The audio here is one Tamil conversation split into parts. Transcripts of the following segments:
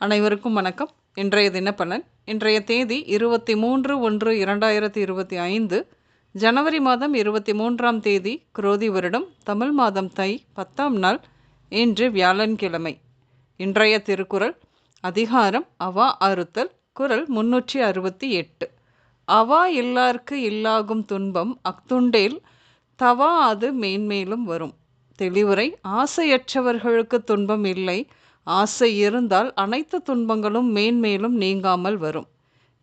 அனைவருக்கும் வணக்கம். இன்றைய தினப்பலன் இன்றைய தேதி இருபத்தி மூன்று ஒன்று இரண்டாயிரத்தி இருபத்தி ஐந்து ஜனவரி மாதம் இருபத்தி மூன்றாம் தேதி குரோதி வருடம் தமிழ் மாதம் தை பத்தாம் நாள் இன்று வியாழன்கிழமை. இன்றைய திருக்குறள் அதிகாரம் அவா அறுத்தல் குரல் முன்னூற்றி அறுபத்தி எட்டு. அவா இல்லார்க்கு இல்லாகும் துன்பம் அக்துண்டேல் தவா அது மேன்மேலும் வரும். தெளிவுரை ஆசையற்றவர்களுக்கு துன்பம் இல்லை ஆசை இருந்தால் அனைத்து துன்பங்களும் மேன்மேலும் நீங்காமல் வரும்.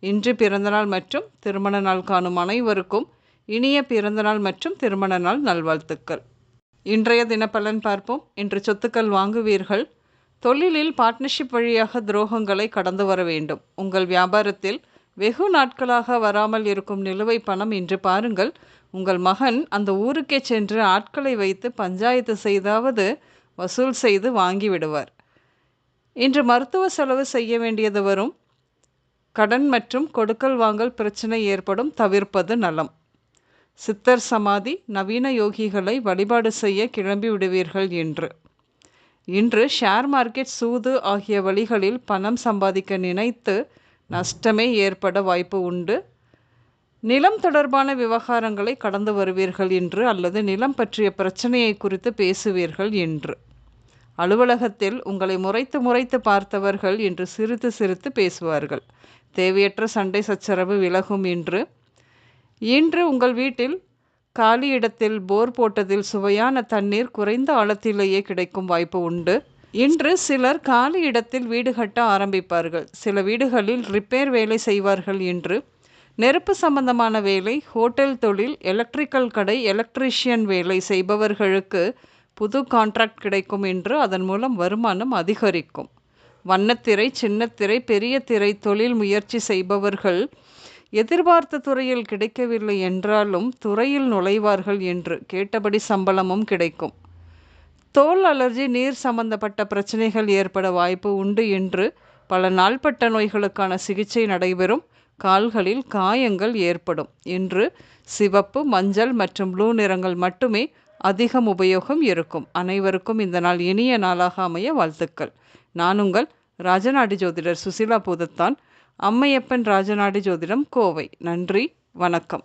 இன்று பிறந்தநாள் மற்றும் திருமண நாள் காணும் அனைவருக்கும் இனிய பிறந்தநாள் மற்றும் திருமண நாள் நல்வாழ்த்துக்கள். இன்றைய தினப்பலன் பார்ப்போம். இன்று சொத்துக்கள் வாங்குவீர்கள். தொழிலில் பார்ட்னர்ஷிப் வழியாக துரோகங்களை கடந்து வர வேண்டும். உங்கள் வியாபாரத்தில் வெகு நாட்களாக வராமல் இருக்கும் நிலுவை பணம் இன்று பாருங்கள். உங்கள் மகன் அந்த ஊருக்கே சென்று ஆட்களை வைத்து பஞ்சாயத்து செய்தாவது வசூல் செய்து வாங்கிவிடுவார் இன்று மருத்துவ செலவு செய்ய வேண்டியது வரும். கடன் மற்றும் கொடுக்கல் வாங்கல் பிரச்சனை ஏற்படும். தவிர்ப்பது நலம். சித்தர் சமாதி நவீன யோகிகளை வழிபாடு செய்ய கிளம்பி விடுவீர்கள் என்று இன்று ஷேர் மார்க்கெட் சூது ஆகிய வழிகளில் பணம் சம்பாதிக்க நினைத்து நஷ்டமே ஏற்பட வாய்ப்பு உண்டு. நிலம் தொடர்பான விவகாரங்களை கடந்து வருவீர்கள் என்று அல்லது நிலம் பற்றிய பிரச்சனையை குறித்து பேசுவீர்கள் என்று அலுவலகத்தில் உங்களை முறைத்து முறைத்து பார்த்தவர்கள் என்று சிரித்து சிரித்து பேசுவார்கள். தேவையற்ற சண்டை சச்சரவு விலகும் என்று இன்று உங்கள் வீட்டில் காலி இடத்தில் போர் போட்டதில் சுவையான தண்ணீர் குறைந்த ஆழத்திலேயே கிடைக்கும் வாய்ப்பு உண்டு. இன்று சிலர் காலி இடத்தில் வீடு கட்ட ஆரம்பிப்பார்கள். சில வீடுகளில் ரிப்பேர் வேலை செய்வார்கள் என்று நெருப்பு சம்பந்தமான வேலை ஹோட்டல் தொழில் எலக்ட்ரிக்கல் கடை எலக்ட்ரீஷியன் வேலை செய்பவர்களுக்கு புது கான்ட்ராக்ட் கிடைக்கும் என்று அதன் மூலம் வருமானம் அதிகரிக்கும். வண்ணத்திரை சின்னத்திரை பெரிய திரை தொழில் முயற்சி செய்பவர்கள் எதிர்பார்த்த துறையில் கிடைக்கவில்லை என்றாலும் துறையில் நுழைவார்கள் என்று கேட்டபடி சம்பளமும் கிடைக்கும். தோல் அலர்ஜி நீர் சம்பந்தப்பட்ட பிரச்சனைகள் ஏற்பட வாய்ப்பு உண்டு என்று பல நாள்பட்ட நோய்களுக்கான சிகிச்சை நடைபெறும். கால்களில் காயங்கள் ஏற்படும் என்று சிவப்பு மஞ்சள் மற்றும் ப்ளூ நிறங்கள் மட்டுமே அதிகம் உபயோகம் இருக்கும். அனைவருக்கும் இந்த நாள் இனிய நாளாக அமைய வாழ்த்துக்கள். நான் உங்கள் ராஜநாடி ஜோதிடர் சுசிலா பூதத்தான். அம்மையப்பன் ராஜநாடி ஜோதிடம் கோவை. நன்றி. வணக்கம்.